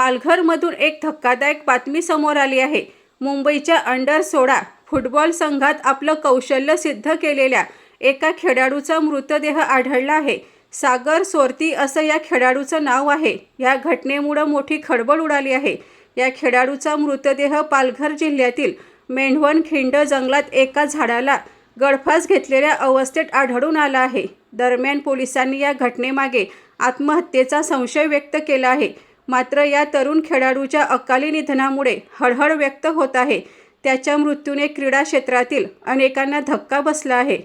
पालघरमधून एक धक्कादायक बातमी समोर आली आहे. मुंबईच्या अंडर सोळा फुटबॉल संघात आपलं कौशल्य सिद्ध केलेल्या एका खेळाडूचा मृतदेह आढळला आहे. सागर सोरती असं या खेळाडूचं नाव आहे. या घटनेमुळं मोठी खळबळ उडाली आहे. या खेळाडूचा मृतदेह पालघर जिल्ह्यातील मेंढवण खिंड जंगलात एका झाडाला गळफास घेतलेल्या अवस्थेत आढळून आला आहे. दरम्यान पोलिसांनी या घटनेमागे आत्महत्येचा संशय व्यक्त केला आहे. मात्र या तरुण खेळाडूच्या अकाली निधनामुळे हळहळ व्यक्त होत आहे. त्याच्या मृत्यूने क्रीडा क्षेत्रातील अनेकांना धक्का बसला आहे.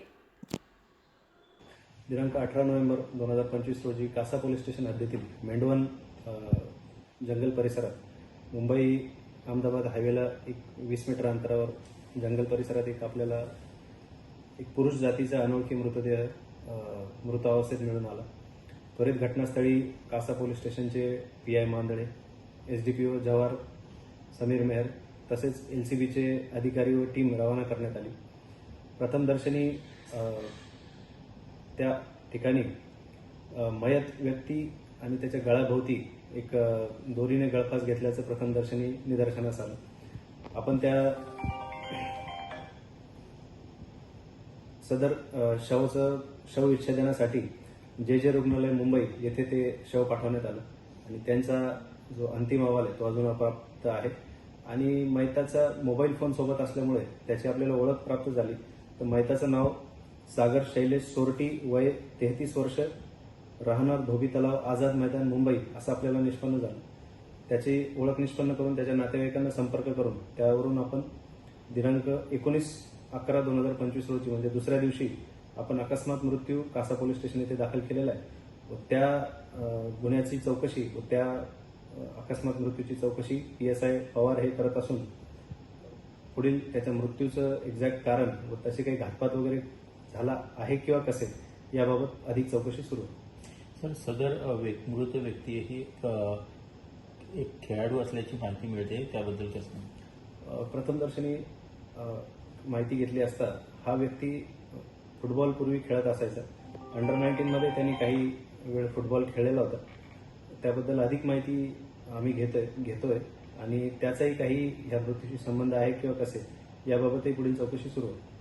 दिनांक अठरा नोव्हेंबर दोन हजार पंचवीस रोजी कासा पोलीस स्टेशन हद्दीतील मेंढवन जंगल परिसरात मुंबई अहमदाबाद हायवेला एक वीस मीटर अंतरावर जंगल परिसरात एक आपल्याला एक पुरुष जातीचा अनोळखी मृतदेह अ, मृत अवस्थेत मिळून आला. त्वरित घटनास्थळी कासा पोलीस स्टेशनचे P I Mandale S D P O Jawhar Sameer Meher तसेच एल सी बीचे अधिकारी व टीम रवाना करण्यात आली. प्रथमदर्शनी त्या ठिकाणी मयत व्यक्ती आणि त्याच्या गळाभोवती एक दोरीने गळफास घेतल्याचं प्रथमदर्शनी निदर्शनास आलं. आपण त्या सदर शवचं शव विच्छेदनासाठी जे जे रुग्णालय मुंबई येथे ते शव पाठवण्यात आलं. आणि त्यांचा जो अंतिम अहवाल आहे तो अजून अप्राप्त आहे. आणि मैताचा मोबाईल फोन सोबत असल्यामुळे त्याची आपल्याला ओळख प्राप्त झाली. तर मैताचं नाव सागर शैलेश सोरटी वय तेहतीस वर्ष राहणार धोबी तलाव आझाद मैदान मुंबई असं आपल्याला निष्पन्न झालं. त्याची ओळख निष्पन्न करून त्याच्या नातेवाईकांना संपर्क करून त्यावरून आपण दिनांक एकोणीस अकरा दोन हजार पंचवीस रोजी म्हणजे दुसऱ्या दिवशी आपण अकस्मात मृत्यू कासा पोलीस स्टेशन येथे दाखल केलेला आहे. व त्या गुन्ह्याची चौकशी व त्या अकस्मात मृत्यूची चौकशी पी एस आय पवार हे करत असून पुढील त्याच्या मृत्यूचं एक्झॅक्ट कारण व तसे काही घातपात वगैरे झाला आहे किंवा कसे याबाबत अधिक चौकशी सुरू सर सदर मृत व्यक्ती ही एक, खेळाडू असल्याची माहिती मिळते त्याबद्दल कसं? प्रथमदर्शनी माहिती घेतली असता हा व्यक्ती फुटबॉल पूर्वी खेळत असायचा. अंडर नाईन्टीनमध्ये त्यांनी काही वेळ फुटबॉल खेळलेला होता. त्याबद्दल अधिक माहिती आम्ही घेतोय घेतोय. आणि त्याचाही काही ह्या मृत्यूशी संबंध आहे किंवा कसे याबाबतही पुढील चौकशी सुरू होईल.